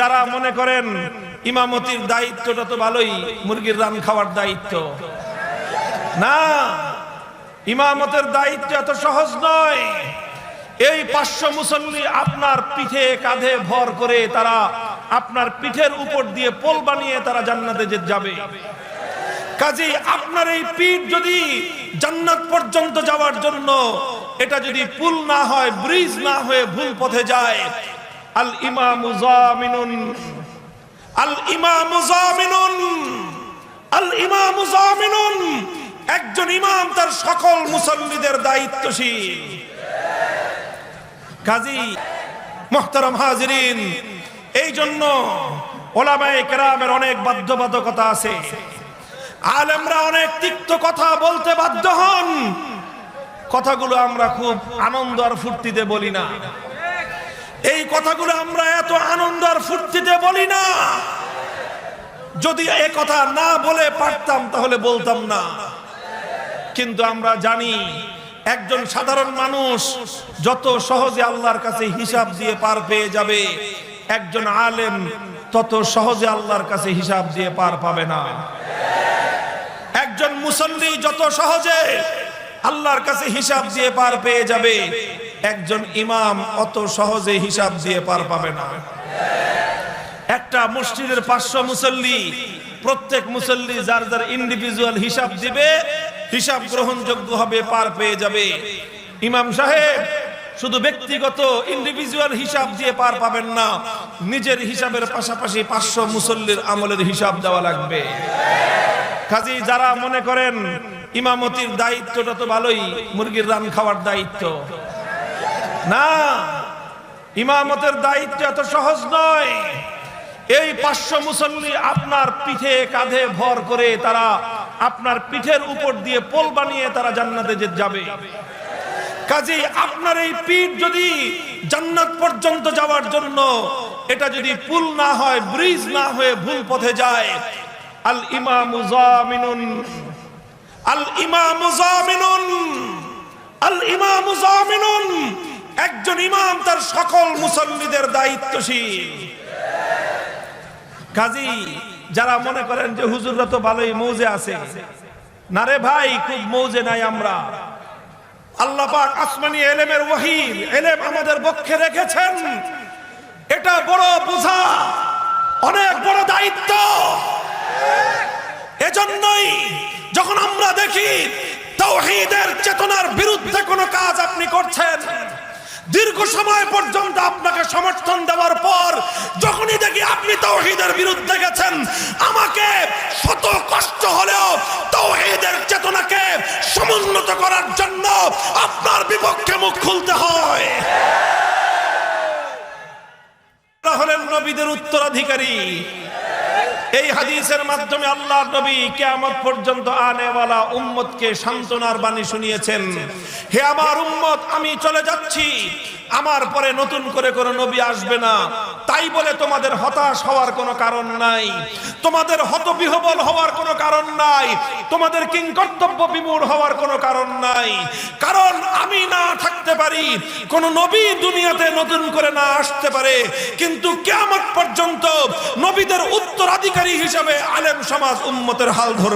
যারা মনে করেন ইমামতির দায়িত্বটা তো ভালোই, মুরগির রান খাওয়ার দায়িত্ব। না, ইমামতের দায়িত্ব এত সহজ নয়। এই পাঁচশো মুসল্লি আপনার পিঠে কাঁধে ভর করে তারা আপনার পিঠের উপর দিয়ে পোল বানিয়ে তারা জান্নাতে যে যাবে। কাজে আপনার এই পিঠ যদি জান্নাত পর্যন্ত যাওয়ার জন্য এটা যদি পুল না হয়, ব্রিজ না হয়ে ভুল পথে যায় আল ইমামু জামিনুন। আল ইমামু জামিনুন। আল ইমামু জামিনুন। একজন ইমাম তার সকল মুসল্লিদের দায়িত্বশীল। কাজী মোহতারাম হাজিরিন এই জন্য ওলামায়ে কেরামের অনেক বাধ্যবাধকতা আছে। আলেমরা অনেক তিক্ত কথা বলতে বাধ্য হন। কথাগুলো আমরা খুব আনন্দ আর ফুর্তিতে বলি না। এই কথাগুলো আমরা এত আনন্দ আর ফুর্তিতে বলি না। যদি এ কথা না বলে পারতাম, তাহলে বলতাম না। কিন্তু আমরা জানি, একজন সাধারণ মানুষ যত সহজে আল্লাহর কাছে হিসাব দিয়ে পার পেয়ে যাবে, একজন আলেম তত সহজে আল্লাহর কাছে হিসাব দিয়ে পার পাবে না। একজন মুসল্লি যত সহজে আল্লাহর কাছে হিসাব দিয়ে পার পেয়ে যাবে একজন ইমাম অত সহজে হিসাব দিয়ে পার পাবে না। একটা মসজিদের পাঁচশো মুসল্লি, প্রত্যেক মুসল্লি যার যার ইন্ডিভিজুয়াল হিসাব দিবে, হিসাব গ্রহণযোগ্য হবে, পার পেয়ে যাবে। ইমাম সাহেব, শুধু ব্যক্তিগত ইন্ডিভিজুয়াল হিসাব দিয়ে পার পাবেন না, নিজের হিসাবের পাশাপাশি পাঁচশো মুসল্লির আমলের হিসাব দেওয়া লাগবে। কাজী, যারা মনে করেন ইমামতির দায়িত্বটা তো ভালোই, মুরগির রান খাওয়ার দায়িত্ব। না, ইমামতের দায়িত্ব এত সহজ নয়। এই পাঁচশো মুসল্লি আপনার পিঠে কাঁধে ভর করে তারা আপনার পিঠের উপর দিয়ে পোল বানিয়ে তারা জান্নাতে যাবে। কাজে আপনার এই পিঠ যদি জান্নাত পর্যন্ত যাওয়ার জন্য এটা যদি পুল না হয়, ব্রিজ না হয়ে ভুল পথে যায়, আল ইমামু জামিনুন, আল ইমামু জামিনুন, আল ইমামু জামিনুন। একজন ইমাম তার সকল মুসল্লিদের দায়িত্বশীল। কাজী, যারা মনে করেন যে হুজুররা তো ভালোই মৌজে আছে, না রে ভাই, খুব মৌজে নাই আমরা। আল্লাহ পাক আসমানি এলেমের ওয়াহিদ, এলেম আমাদের পক্ষে রেখেছেন। এটা বড় বোঝা, অনেক বড় দায়িত্ব। এজন্যই যখন আমরা দেখি তৌহিদের চেতনার বিরুদ্ধে কোনো কাজ আপনি করছেন দীর্ঘ সময় পর্যন্ত আপনাকে সমর্থন দেওয়ার পর, যখনই দেখি আপনি তৌহিদের বিরুদ্ধে গেছেন, আমাকে শত কষ্ট হলেও তৌহিদের চেতনাকে সমুন্নত করার জন্য আপনার বিপক্ষে মুখ খুলতে হয়। হলেন নবীদের উত্তরাধিকারী এই হাদিসের মাধ্যমে আল্লাহ নবী কেয়ামত পর্যন্ত আনেওয়ালা উম্মতকে সান্ত্বনার বাণী শুনিয়েছেন। হে আমার উম্মত, আমি চলে যাচ্ছি। আমার পরে নতুন করে কোনো নবী আসবে না। তাই বলে তোমাদের হতাশ হওয়ার কোনো কারণ নাই। তোমাদের হতবিহবল হওয়ার কোনো কারণ নাই। তোমাদের কিংকর্তব্য বিমূঢ় হওয়ার কোনো কারণ নাই। কারণ আমি না থাকতে পারি, কোন নবী দুনিয়াতে নতুন করে না আসতে পারে। কিন্তু কেমন পর্যন্ত নবীদের উত্তরাধিকারী হিসাবে আলেম সমাজ উম্মতের হাল ধরে